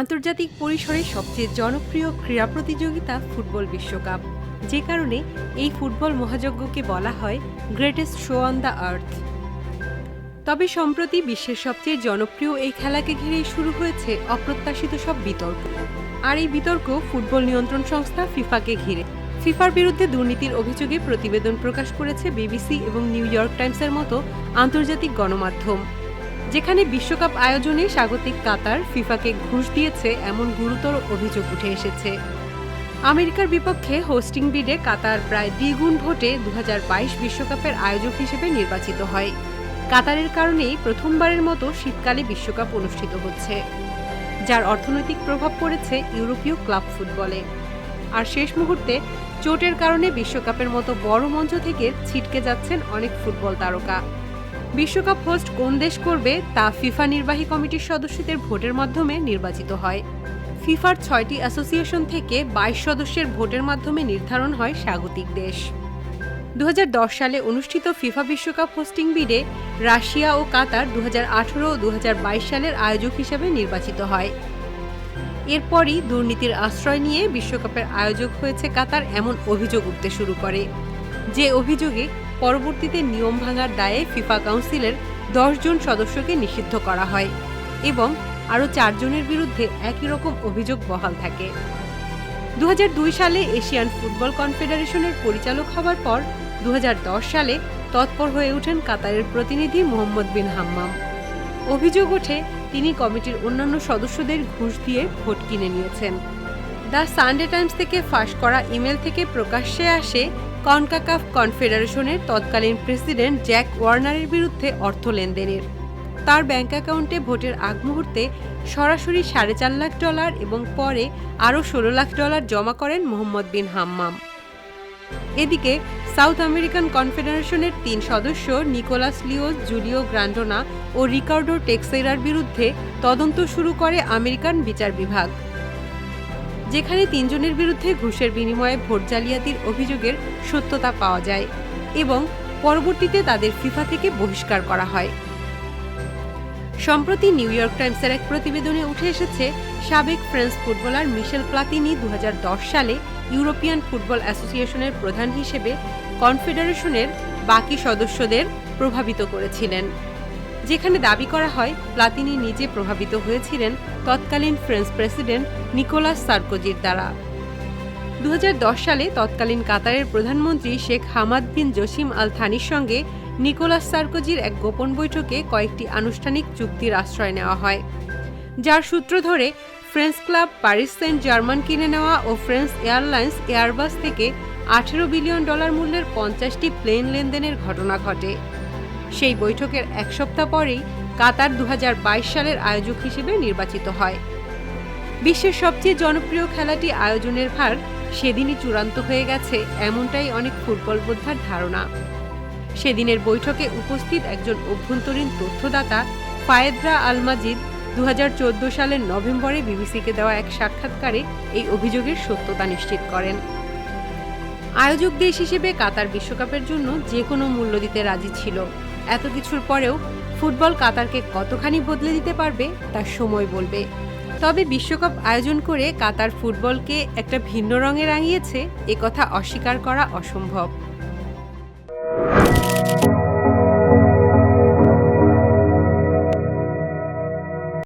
আন্তর্জাতিক পরিসরে সবচেয়ে জনপ্রিয় ক্রীড়া প্রতিযোগিতা ফুটবল বিশ্বকাপ। যে কারণে এই ফুটবল মহাযজ্ঞকে বলা হয় greatest show on the earth. তবে সম্প্রতি বিশ্বের সবচেয়ে জনপ্রিয় এই খেলাকে ঘিরেই শুরু হয়েছে অপ্রত্যাশিত সব বিতর্ক। আর এই বিতর্ক ফুটবল নিয়ন্ত্রণ সংস্থা ফিফাকে ঘিরে। ফিফার বিরুদ্ধে দুর্নীতির অভিযোগে প্রতিবেদন প্রকাশ করেছে বিবিসি এবং নিউ ইয়র্ক টাইমসের মতো আন্তর্জাতিক গণমাধ্যম। যেখানে বিশ্বকাপ আয়োজনে স্বাগতিক কাতার ফিফাকে ঘুষ দিয়েছে এমন গুরুতর অভিযোগ উঠে এসেছে। আমেরিকার বিপক্ষে হোস্টিং বিডে কাতার প্রায় দ্বিগুণ ভোটে দু বিশ্বকাপের আয়োজক হিসেবে নির্বাচিত হয়। কাতারের কারণেই প্রথমবারের মতো শীতকালে বিশ্বকাপ অনুষ্ঠিত হচ্ছে, যার অর্থনৈতিক প্রভাব পড়েছে ইউরোপীয় ক্লাব ফুটবলে। আর শেষ মুহূর্তে চোটের কারণে বিশ্বকাপের মতো বড় মঞ্চ থেকে ছিটকে যাচ্ছেন অনেক ফুটবল তারকা। বিশ্বকাপ হোস্ট কোন দেশ করবে তা ফিফা নির্বাহী কমিটির সদস্যদের ভোটের মাধ্যমে নির্বাচিত হয়। ফিফার ছয়টি অ্যাসোসিয়েশন থেকে বাইশ সদস্যের ভোটের মাধ্যমে নির্ধারণ হয় স্বাগতিক দেশ। দু হাজার দশ সালে অনুষ্ঠিত ফিফা বিশ্বকাপ হোস্টিং বিডে রাশিয়া ও কাতার দু হাজার আঠারো ও দু হাজার বাইশ সালের আয়োজক হিসেবে নির্বাচিত হয়। এরপরই দুর্নীতির আশ্রয় নিয়ে বিশ্বকাপের আয়োজক হয়েছে কাতার এমন অভিযোগ উঠতে শুরু করে। যে অভিযোগে পরবর্তীতে নিয়ম ভাঙার দায়ে ফিফা কাউন্সিলের জন সদস্যকে নিষিদ্ধ করা হয় এবং আরও চারজনের বিরুদ্ধে একই রকম অভিযোগ বহাল থাকে। দু সালে এশিয়ান ফুটবল কনফেডারেশনের পরিচালক হবার পর দু সালে তৎপর হয়ে ওঠেন কাতারের প্রতিনিধি মোহাম্মদ বিন হাম্মাম। অভিযোগ ওঠে, তিনি কমিটির অন্যান্য সদস্যদের ঘুষ দিয়ে ভোট কিনে নিয়েছেন। দ্য সানডে টাইমস থেকে ফাঁস করা ইমেল থেকে প্রকাশ্যে আসে কনকাকাফ কনফেডারেশনের তৎকালীন প্রেসিডেন্ট জ্যাক ওয়ার্নারের বিরুদ্ধে অর্থ লেনদেনের। তার ব্যাংক অ্যাকাউন্টে ভোটের আগ মুহূর্তে সরাসরি সাড়ে চার লাখ ডলার এবং পরে আরও ষোলো লাখ ডলার জমা করেন মোহাম্মদ বিন হাম্মাম। এদিকে, সাউথ আমেরিকান কনফেডারেশনের তিন সদস্য নিকোলাস লিওস, জুলিও গ্রান্ডোনা ও রিকার্ডো টেক্সেরার বিরুদ্ধে তদন্ত শুরু করে আমেরিকান বিচার বিভাগ। যেখানে তিনজনের বিরুদ্ধে ঘুষের বিনিময়ে ভোট জালিয়াতির অভিযোগের সত্যতা পাওয়া যায় এবং পরবর্তীতে তাদের ফিফা থেকে বহিষ্কার করা হয়। সম্প্রতি নিউ ইয়র্ক টাইমসের এক প্রতিবেদনে উঠে এসেছে, সাবেক ফ্রেঞ্চ ফুটবলার মিশেল প্লাতিনি দু হাজার দশ সালে ইউরোপিয়ান ফুটবল অ্যাসোসিয়েশনের প্রধান হিসেবে কনফেডারেশনের বাকি সদস্যদের প্রভাবিত করেছিলেন। যেখানে দাবি করা হয় প্লাতিনি নিজে প্রভাবিত হয়েছিলেন তৎকালীন ফ্রেঞ্চ প্রেসিডেন্ট নিকোলাস সার্কোজির দ্বারা। দু হাজার দশ সালে তৎকালীন কাতারের প্রধানমন্ত্রী Sheikh Hamad bin Jassim Al থানির সঙ্গে নিকোলাস সার্কোজির এক গোপন বৈঠকে কয়েকটি আনুষ্ঠানিক চুক্তির আশ্রয় নেওয়া হয়, যার সূত্র ধরে French club Paris Saint Germain কিনে নেওয়া ও ফ্রেঞ্চ এয়ারলাইন্স এয়ারবাস থেকে আঠেরো বিলিয়ন ডলার মূল্যের পঞ্চাশটি প্লেন লেনদেনের ঘটনা ঘটে। সেই বৈঠকের এক সপ্তাহ পরেই কাতার দু হাজার বাইশ সালের আয়োজক হিসেবে নির্বাচিত হয়। বিশ্বের সবচেয়ে জনপ্রিয় খেলাটি আয়োজনের ভার সেদিনই চূড়ান্ত হয়ে গেছে এমনটাই অনেক ফুটবল বোদ্ধার ধারণা। সেদিনের বৈঠকে উপস্থিত একজন অভ্যন্তরীণ তথ্যদাতা ফায়েদরা আল মাজিদ দু হাজার চোদ্দ সালের নভেম্বরে বিবিসিকে দেওয়া এক সাক্ষাৎকারে এই অভিযোগের সত্যতা নিশ্চিত করেন। আয়োজক দেশ হিসেবে কাতার বিশ্বকাপের জন্য যে কোনো মূল্য দিতে রাজি ছিল। এত কিছুর পরেও ফুটবল কাতারকে কতখানি বদলে দিতে পারবে তার সময় বলবে। তবে বিশ্বকাপ আয়োজন করে কাতার ফুটবলকে একটা ভিন্ন রঙে রাঙিয়েছে, এ কথা অস্বীকার করা অসম্ভব।